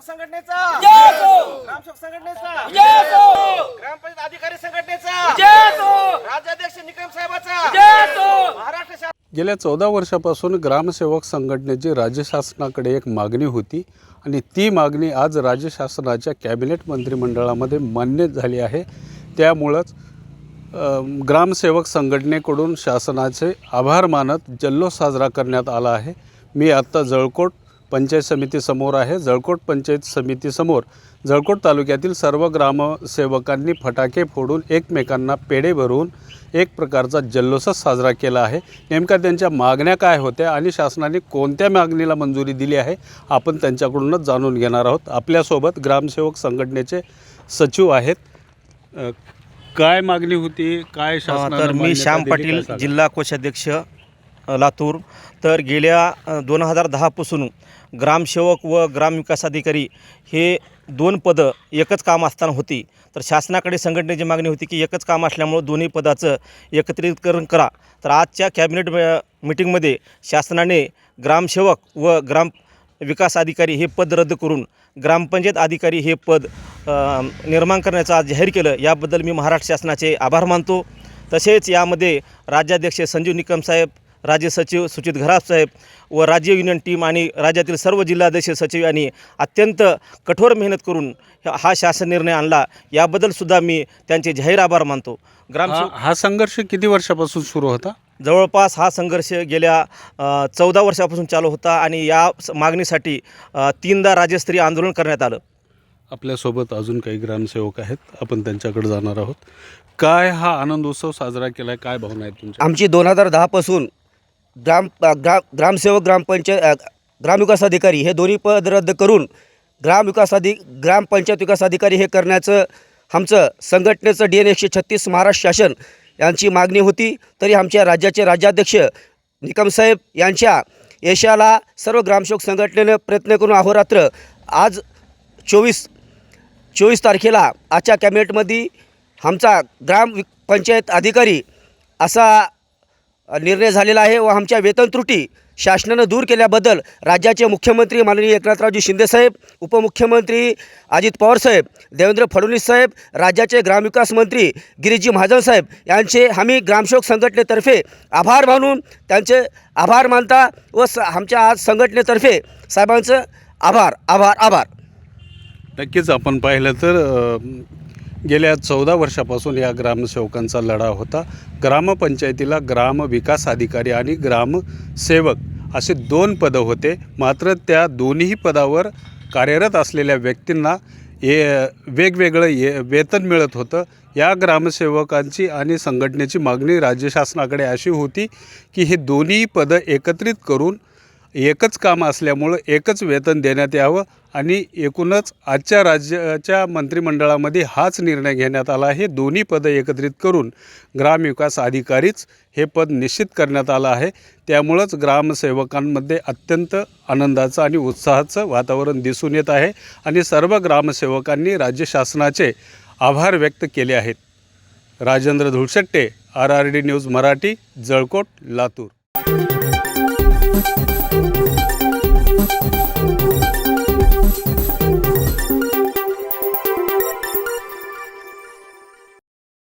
संघटनेचा. ग्रामसेवक संघटनेचा ग्रामपंचायत अधिकारी संघटनेचा राज्याध्यक्ष निकम साहेबाचा महाराष्ट्र शासन गेल्या चौदा वर्षापासून ग्रामसेवक संघटनेची राज्य शासनाकडे एक मागणी होती आणि ती मागणी आज राज्य शासनाच्या कॅबिनेट मंत्रिमंडळामध्ये मान्य झाली आहे. त्यामुळंच ग्रामसेवक संघटनेकडून शासनाचे आभार मानत जल्लोष साजरा करण्यात आला आहे. मी आत्ता जळकोट पंचायत समितीसमोर आहे. जळकोट पंचायत समितीसमोर जळकोट तालुक्यातील सर्व ग्रामसेवकांनी फटाके फोडून एकमेकांना पेढे भरून एक प्रकारचा जल्लोषच साजरा केला आहे नेमका त्यांच्या मागण्या काय होत्या आणि शासनाने कोणत्या मागणीला मंजुरी दिली आहे आपण त्यांच्याकडूनच जाणून घेणार आहोत आपल्यासोबत ग्रामसेवक संघटनेचे सचिव आहेत काय मागणी होती काय अ, शासनाने तर मी श्याम? पाटील? जिल्हा कोषाध्यक्ष लातूर. तर गेल्या दोन हजार दहापासून ग्रामसेवक व ग्रामविकास अधिकारी हे दोन पदं एकच काम असताना होती. तर शासनाकडे संघटनेची मागणी होती की एकच काम असल्यामुळं दोन्ही पदाचं एकत्रितकरण करा. तर आजच्या कॅबिनेट मिटिंगमध्ये शासनाने ग्रामसेवक व ग्राम विकास अधिकारी हे पद रद्द करून ग्रामपंचायत अधिकारी हे पद निर्माण करण्याचं आज जाहीर केलं. याबद्दल मी महाराष्ट्र शासनाचे आभार मानतो. तसेच यामध्ये राज्याध्यक्ष संजीव निकम साहेब राज्य सचिव सुचित घराफ साहेब व राज्य युनियन टीम आणि राज्यातील सर्व जिल्हाध्यक्ष सचिव यांनी अत्यंत कठोर मेहनत करून हा शासन निर्णय आणला. याबद्दल मी त्यांचे जाहीर आभार मानतो. ग्राम हा हा संघर्ष किती वर्षापासून सुरू होता? जवळपास हा संघर्ष गेल्या चौदा वर्षापासून चालू होता आणि या स- मागणीसाठी तीनदा राज्यस्तरीय आंदोलन करण्यात आलं. आपल्यासोबत अजून काही ग्रामसेवक आहेत. आपण त्यांच्याकडे जाणार आहोत. काय हा आनंद उत्सव साजरा केलाय? काय भावना आहेत तुमच्या? आमची दोन हजार दहापासून ग्राम ग्राम ग्रा ग्रामसेवक ग्रामपंचायत ग्रामविकास अधिकारी हे दोन्ही पद रद्द करून ग्रामविकास अधि ग्रामपंचायत विकास अधिकारी हे करण्याचं आमचं संघटनेचं डी एन एकशे छत्तीस महाराष्ट्र शासन यांची मागणी होती. तरी आमच्या राज्याचे राज्याध्यक्ष निकमसाहेब यांच्या यशाला सर्व ग्रामसेवक संघटनेनं प्रयत्न करून अहोरात्र आज चोवीस चोवीस तारखेला आजच्या कॅबिनेटमध्ये आमचा ग्राम पंचायत अधिकारी असा निर्णय झालेला आहे व आमच्या वेतन त्रुटी शासनानं दूर केल्याबद्दल राज्याचे मुख्यमंत्री माननीय एकनाथरावजी शिंदेसाहेब उपमुख्यमंत्री अजित पवारसाहेब देवेंद्र फडणवीस साहेब राज्याचे ग्रामविकास मंत्री गिरीजी महाजन साहेब यांचे आम्ही ग्रामसेवक संघटनेतर्फे आभार मानून त्यांचे आभार मानता व स आमच्या आज संघटनेतर्फे साहेबांचं आभार आभार आभार. नक्कीच आपण पाहिलं तर गेल्या चौदा वर्षापासून या ग्रामसेवकांचा लढा होता. ग्रामपंचायतीला ग्राम विकास अधिकारी आणि ग्रामसेवक असे दोन पदं होते. मात्र त्या दोन्ही पदावर कार्यरत असलेल्या व्यक्तींना ए वेगवेगळं ये वेतन मिळत होतं. या ग्रामसेवकांची आणि संघटनेची मागणी राज्य शासनाकडे अशी होती की हे दोन्ही पदं एकत्रित करून एकच काम असल्यामुळं एकच वेतन देण्यात यावं आणि एकूणच आजच्या राज्याच्या मंत्रिमंडळामध्ये हाच निर्णय घेण्यात आला आहे. दोन्ही पदं एकत्रित करून ग्रामविकास अधिकारीच हे पद निश्चित करण्यात आलं आहे. त्यामुळंच ग्रामसेवकांमध्ये अत्यंत आनंदाचं आणि उत्साहाचं वातावरण दिसून येत आहे आणि सर्व ग्रामसेवकांनी राज्य शासनाचे आभार व्यक्त केले आहेत. Rajendra Dhulshette R R D news Marathi Jalkot Latur.